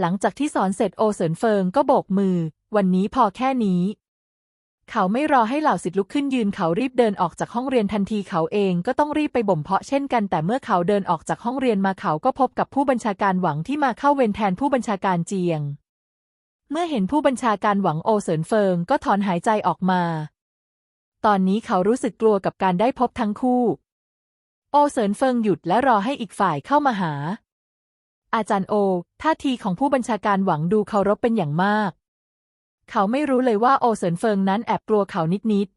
หลังจากที่สอนเสร็จโอเสินเฟิงก็โบกมือ วันนี้พอแค่นี้ เขาไม่รอให้เหล่าศิษย์ลุกขึ้นยืนเขารีบเดินออกจากห้องเรียนทันทีเขาเองก็ต้องรีบไปบ่มเพาะเช่นกันแต่เมื่อเขาเดินออกจากห้องเรียนมาเขาก็พบกับผู้บัญชาการหวังที่มาเข้าเวรแทนผู้บัญชาการเจียง เมื่อเห็นผู้บัญชาการหวังโอเสินเฟิงก็ถอนหายใจออกมา ตอนนี้เขารู้สึกกลัวกับการได้พบทั้งคู่ โอเสินเฟิงหยุดและรอให้อีกฝ่ายเข้ามาหา อาจารย์โอ ท่าทีของผู้บัญชาการหวังดูเคารพเป็นอย่างมาก เขาไม่รู้เลยว่าโอเสินเฟิงนั้นแอบกลัวเขานิด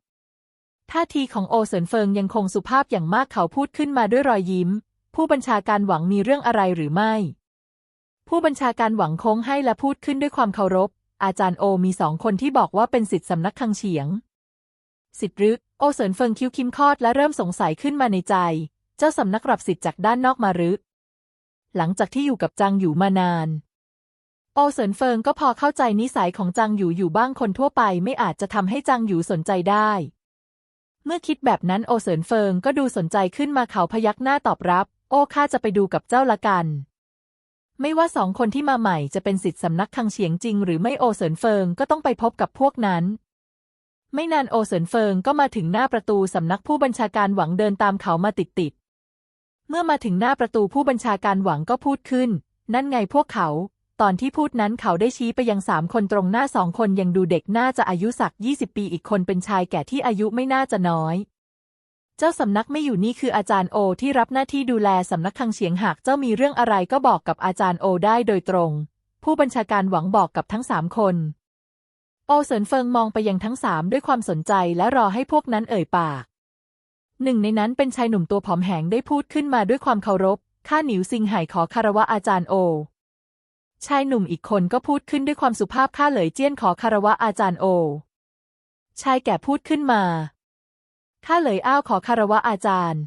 ๆ ท่าทีของโอเสินเฟิงยังคงสุภาพอย่างมากเขาพูดขึ้นมาด้วยรอยยิ้ม ผู้บัญชาการหวังมีเรื่องอะไรหรือไม่ ผู้บัญชาการหวังโค้งให้และพูดขึ้นด้วยความเคารพ อาจารย์โอมีสองคนที่บอกว่าเป็นสิทธิสำนักคังเฉียง สิทธิรึก โอเสินเฟิงคิ้วคิมคอดและเริ่มสงสัยขึ้นมาในใจ เจ้าสำนักรับสิทธิ์จากด้านนอกมาหรือ หลังจากที่อยู่กับจางอยู่มานาน โอเสินเฟิงก็พอเข้าใจนิสัยของจางอยู่อยู่บ้างคนทั่วไปไม่อาจจะทำให้จางอยู่สนใจได้ เมื่อคิดแบบนั้นโอเสินเฟิงก็ดูสนใจขึ้นมาเขาพยักหน้าตอบรับ โอ้ข้าจะไปดูกับเจ้าละกัน ไม่ว่าสองคนที่มาใหม่จะเป็นสิทธิสำนักคังเฉียงจริง หรือไม่โอเสินเฟิงก็ต้องไปพบกับพวกนั้นไม่นานโอเสินเฟิงก็มาถึงหน้าประตูสำนักผู้บัญชาการหวังเดินตามเขามาติดๆ เมื่อมาถึงหน้าประตูผู้บัญชาการหวังก็พูดขึ้น นั่นไงพวกเขา ตอนที่พูดนั้นเขาได้ชี้ไปยังสามคนตรงหน้าสองคนยังดูเด็กน่าจะอายุสักยี่สิบปีอีกคนเป็นชายแก่ที่อายุไม่น่าจะน้อย เจ้าสำนักไม่อยู่นี่คืออาจารย์โอที่รับหน้าที่ดูแลสำนักคังเฉียงหากเจ้ามีเรื่องอะไรก็บอกกับอาจารย์โอได้โดยตรง ผู้บัญชาการหวังบอกกับทั้งสามคนโอเสินเฟิงมองไปยังทั้งสามด้วยความสนใจและรอให้พวกนั้นเอ่ยปาก หนึ่งในนั้นเป็นชายหนุ่มตัวผอมแหงได้พูดขึ้นมาด้วยความเคารพ ข้าหนิวซิงไห่ขอคารวะอาจารย์โอ ชายหนุ่มอีกคนก็พูดขึ้นด้วยความสุภาพข้าเหลยเจี้ยนขอคารวะอาจารย์โอ ชายแก่พูดขึ้นมา ข้าเหลยอ้าวขอคารวะอาจารย์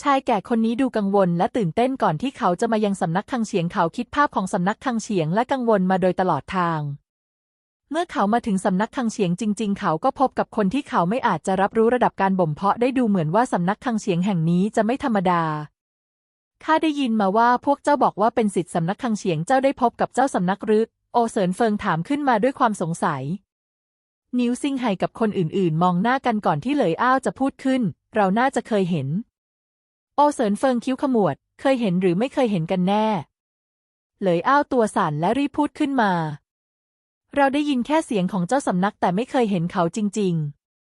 ชายแก่คนนี้ดูกังวลและตื่นเต้นก่อนที่เขาจะมายังสำนักคังเฉียงเขาคิดภาพของสำนักคังเฉียงและกังวลมาโดยตลอดทาง เมื่อเขามาถึงสำนักคังเฉียงจริง ๆ เขาก็พบกับคนที่เขาไม่อาจจะรับรู้ระดับการบ่มเพาะได้ดูเหมือนว่าสำนักคังเฉียงแห่งนี้จะไม่ธรรมดา ข้าได้ยินมาว่าพวกเจ้าบอกว่าเป็นสิทธิสำนักคังเฉียงเจ้าได้พบกับเจ้าสำนักหรือโอเสินเฟิงถามขึ้นมาด้วยความสงสัย นิวซิงไห่กับคนอื่น ๆ มองหน้ากันก่อนที่เหลยอ้าวจะพูดขึ้น เราน่าจะเคยเห็น โอเสินเฟิงคิ้วขมวด เคยเห็นหรือไม่เคยเห็นกันแน่ เหลยอ้าวตัวสั่นและรีบพูดขึ้นมา เราได้ยินแค่เสียงของเจ้าสำนักแต่ไม่เคยเห็นเขาจริง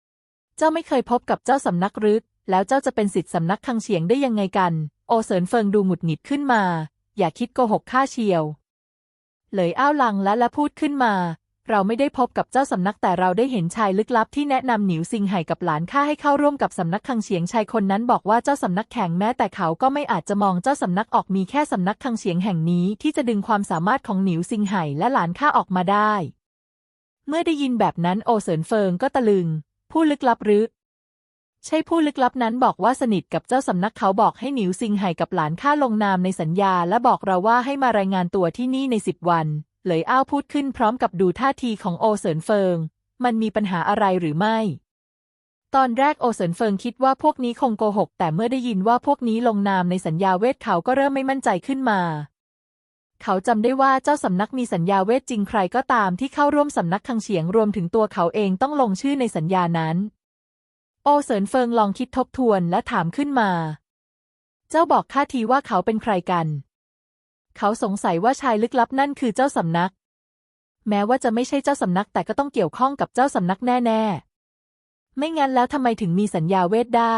ๆ เจ้าไม่เคยพบกับเจ้าสำนักหรือแล้วเจ้าจะเป็นสิทธิสำนักคังเฉียงได้ยังไงกัน โอเสินเฟิงดูหงุดหงิดขึ้นมา อย่าคิดโกหกข้าเชียว เหลยอ้าวลังและและพูดขึ้นมา เราไม่ได้พบกับเจ้าสำนักแต่เราได้เห็นชายลึกลับที่แนะนำหนิวซิงไห่กับหลานข้าให้เข้าร่วมกับสำนักคังเฉียงชายคนนั้นบอกว่าเจ้าสำนักแข็งแม้แต่เขาก็ไม่อาจจะมองเจ้าสำนักออกมีแค่สำนักคังเฉียงแห่งนี้ที่จะดึงความสามารถของหนิวซิงไห่และหลานข้าออกมาได้ เมื่อได้ยินแบบนั้นโอเสินเฟิงก็ตะลึง ผู้ลึกลับหรือใช่ผู้ลึกลับนั้นบอกว่าสนิทกับเจ้าสำนักเขาบอกให้หนิวซิงไห่กับหลานข้าลงนามในสัญญา และบอกเราว่าให้มารายงานตัวที่นี่ในสิบวัน เหลยอ้าวพูดขึ้นพร้อมกับดูท่าทีของโอเสินเฟิง มันมีปัญหาอะไรหรือไม่ ตอนแรกโอเสินเฟิงคิดว่าพวกนี้คงโกหก แต่เมื่อได้ยินว่าพวกนี้ลงนามในสัญญาเวทเขาก็เริ่มไม่มั่นใจขึ้นมา เขาจำได้ว่าเจ้าสำนักมีสัญญาเวทจริงใครก็ตามที่เข้าร่วมสำนักคังเฉียงรวมถึงตัวเขาเองต้องลงชื่อในสัญญานั้น โอเสินเฟิงลองคิดทบทวนและถามขึ้นมา เจ้าบอกข้าทีว่าเขาเป็นใครกัน เขาสงสัยว่าชายลึกลับนั่นคือเจ้าสำนัก แม้ว่าจะไม่ใช่เจ้าสำนักแต่ก็ต้องเกี่ยวข้องกับเจ้าสำนักแน่ ๆ ไม่งั้นแล้วทำไมถึงมีสัญญาเวทได้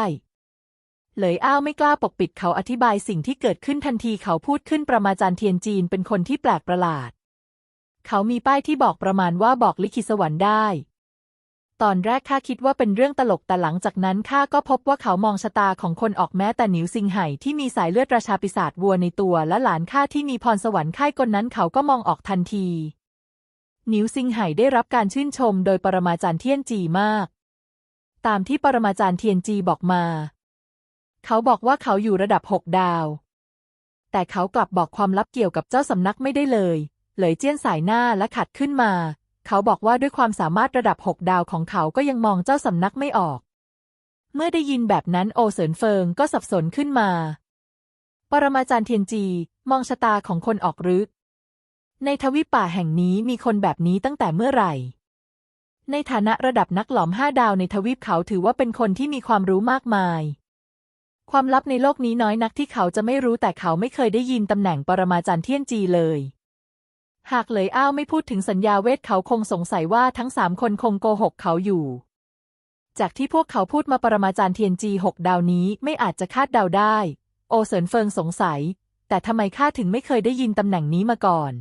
เหลยอ้าวไม่กล้าปกปิดเขาอธิบายสิ่งที่เกิดขึ้นทันทีเขาพูดขึ้นประมาจารย์เทียนจีนเป็นคนที่แปลกประหลาด เขามีป้ายที่บอกประมาณว่าบอกลิขิตสวรรค์ได้ ตอนแรกข้าคิดว่าเป็นเรื่องตลกแต่หลังจากนั้นข้าก็พบว่าเขามองชะตาของคนออกแม้แต่หนิวซิงไห่ที่มีสายเลือดราชาปีศาจวัวในตัวและหลานข้าที่มีพรสวรรค์ค่ายกลนั้นเขาก็มองออกทันทีหนิวซิงไห่ได้รับการชื่นชมโดยปรมาจารย์เทียนจีมาก ตามที่ปรมาจารย์เทียนจีบอกมา เขาบอกว่าเขาอยู่ระดับหกดาว แต่เขากลับบอกความลับเกี่ยวกับเจ้าสำนักไม่ได้เลยเลยเจี้ยนสายหน้าและขัดขึ้นมา เขาบอกว่าด้วยความสามารถระดับหกดาวของเขาก็ยังมองเจ้าสำนักไม่ออก เมื่อได้ยินแบบนั้นโอเสินเฟิงก็สับสนขึ้นมา ปรมาจารย์เทียนจีมองชะตาของคนออกรือในทวีปป่าแห่งนี้มีคนแบบนี้ตั้งแต่เมื่อไหร่ ในฐานะระดับนักหลอมห้าดาวในทวีปเขาถือว่าเป็นคนที่มีความรู้มากมาย ความลับในโลกนี้น้อยนักที่เขาจะไม่รู้แต่เขาไม่เคยได้ยินตำแหน่งปรมาจารย์เทียนจีเลย หากเหลยอ้าวไม่พูดถึงสัญญาเวทเขาคงสงสัยว่าทั้งสามคนคงโกหกเขาอยู่ จากที่พวกเขาพูดมาปรมาจารย์เทียนจีหกดาวนี้ไม่อาจจะคาดเดาได้ โอเสินเฟิงสงสัย แต่ทำไมข้าถึงไม่เคยได้ยินตำแหน่งนี้มาก่อน